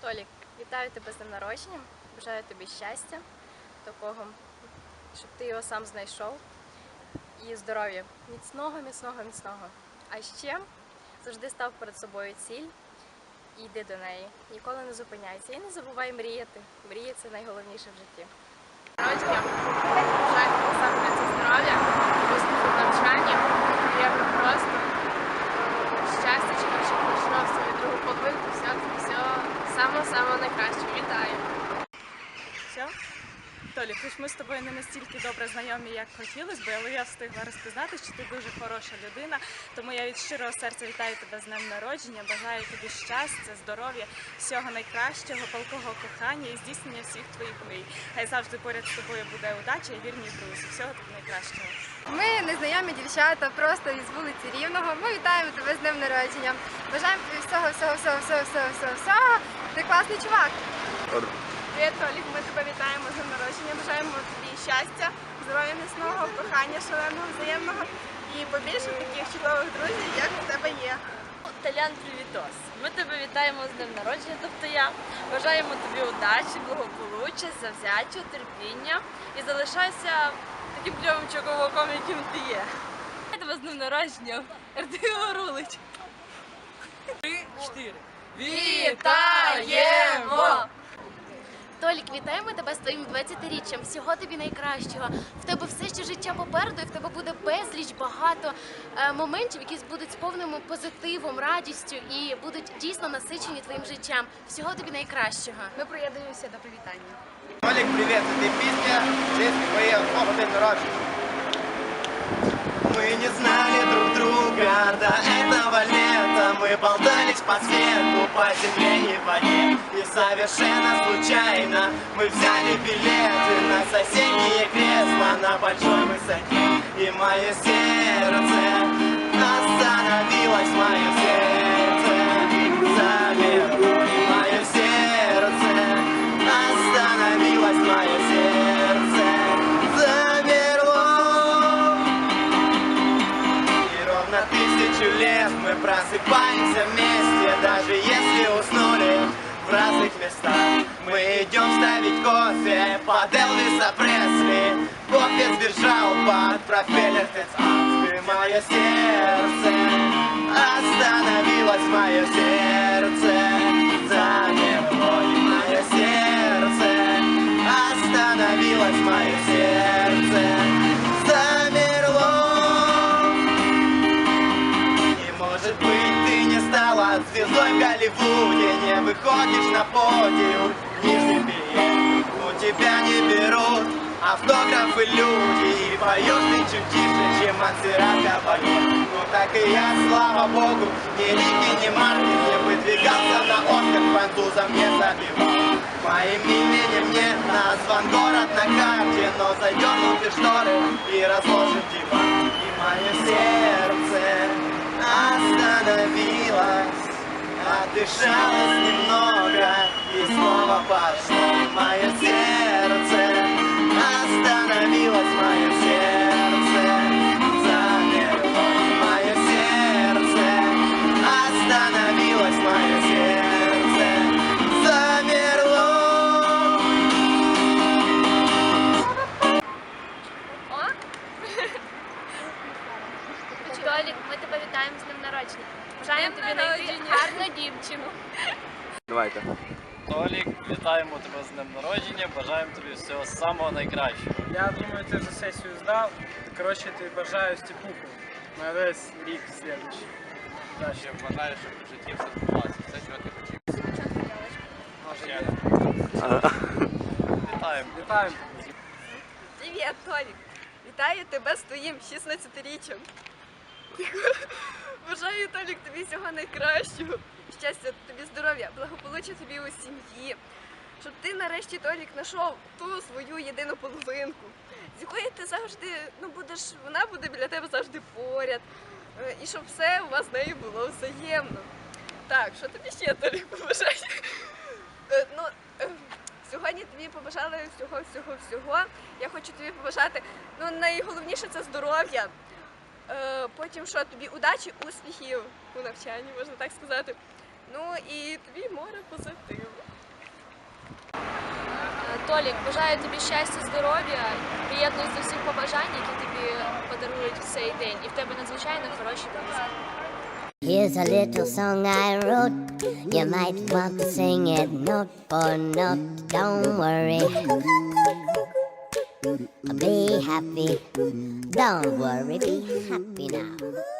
Толік, вітаю тебе з днем народження. Бажаю тобі щастя, такого, щоб ти його сам знайшов. І здоров'я. Міцного, міцного, міцного. А ще завжди став перед собою ціль і йди до неї. Ніколи не зупиняйся. І не забувай мріяти. Мрія це найголовніше в житті. Народження. Бажаю тобі саме це здоров'я, успіху в навчанні, приємно просто щастя, щоб щоб прийшло в свою другу половинку, все, все самого-самого найкращого. Вітаю! Все? Толік, хоч ми з тобою не настільки добре знайомі, як хотілося б, але я встигла розпізнати, що ти дуже хороша людина. Тому я від щирого серця вітаю тебе з днем народження. Бажаю тобі щастя, здоров'я, всього найкращого, палкого кохання і здійснення всіх твоїх мрій. Хай завжди поряд з тобою буде удача і вірні друзі. Всього тобі найкращого. Ми незнайомі дівчата, просто із вулиці Рівного. Ми вітаємо тебе з днем народження. Бажаємо тобі всього, всього, всього, всього, всього, всього, всього. Ти класний чувак. Привіт, Толік, ми тебе вітаємо з днем народження. Бажаємо тобі щастя, здоров'я міцного, кохання шаленого, взаємного і побільше таких чудових друзів, як у тебе є. Талян, привітос! Ми тебе вітаємо з днем народження, тобто я. Бажаємо тобі удачі, благополуччя, завзяття, терпіння і залишайся таким кльовим чоковоком, яким ти є. Я тебе з днем народження, Артем Рулич. Три, чотири. Вітаємо! Толік, вітаємо тебе з твоїм 20-річчям. Всього тобі найкращого. В тебе все ще життя попереду, і в тебе буде безліч багато е, моментів, які будуть сповнені позитивом, радістю і будуть дійсно насичені твоїм життям. Всього тобі найкращого. Ми приєднуємося до привітання. Олег, привет, это песня в честь твоего день рождения. По свету, по земле и воде. И совершенно случайно мы взяли билеты На соседние кресла на большой высоте И мое сердце лет мы просыпаемся вместе, даже если уснули в разных местах. Мы идем ставить кофе под Элвиса Пресли. Кофе сбежал под спецакт. И мое сердце остановилось, мое сердце Голливуде Не выходишь на подиум в нижнем белье У тебя не берут автографы люди. И поешь ты чуть тише, чем Монсеррат Кабалье Ну так и я, слава богу, ни Рики, ни Мартин Не выдвигался на Оскар, французам не забивал. Моим именем не назван город на карте Но задернуты шторы и разложен диван отдышалась немного и снова пошло. Мое сердце Толік, ми тебе вітаємо з днем народження. Бажаємо тобі знайти гарну дівчину. Давайте. Толік, вітаємо тебе з днем народження, бажаємо тобі всього самого найкращого. Я думаю, ти вже сесію здав. Коротше, тобі бажаю стіпуху на весь рік слідчий. Ще бажаю, щоб в житті все збулося, все, чого ти хотів. Вітаємо. Вітаю. Привіт, Толік! Вітаю тебе з твоїм 16-річчям. Бажаю, Толік, тобі всього найкращого. Щастя тобі, здоров'я, благополуччя тобі у сім'ї. Щоб ти нарешті, Толік, знайшов ту свою єдину половинку, з якої ти завжди, ну будеш, вона буде біля тебе завжди поряд. Е, І щоб все у вас з нею було взаємно. Так, що тобі ще, Толік, побажаю? Е, Ну, е, Сьогодні тобі побажали всього, всього, всього. Я хочу тобі побажати. Ну, найголовніше це здоров'я. Е, потім що тобі удачі, успіхів у навчанні, можна так сказати. Ну і тобі море позитиву. Толік, бажаю тобі щастя, здоров'я, приєднуюсь до всіх побажань, які тобі подарують в цей день. І в тебе надзвичайно хороші друзі. Here's a little song I wrote. You might want to sing it note for note. Don't worry. Be happy. Don't worry, be happy now.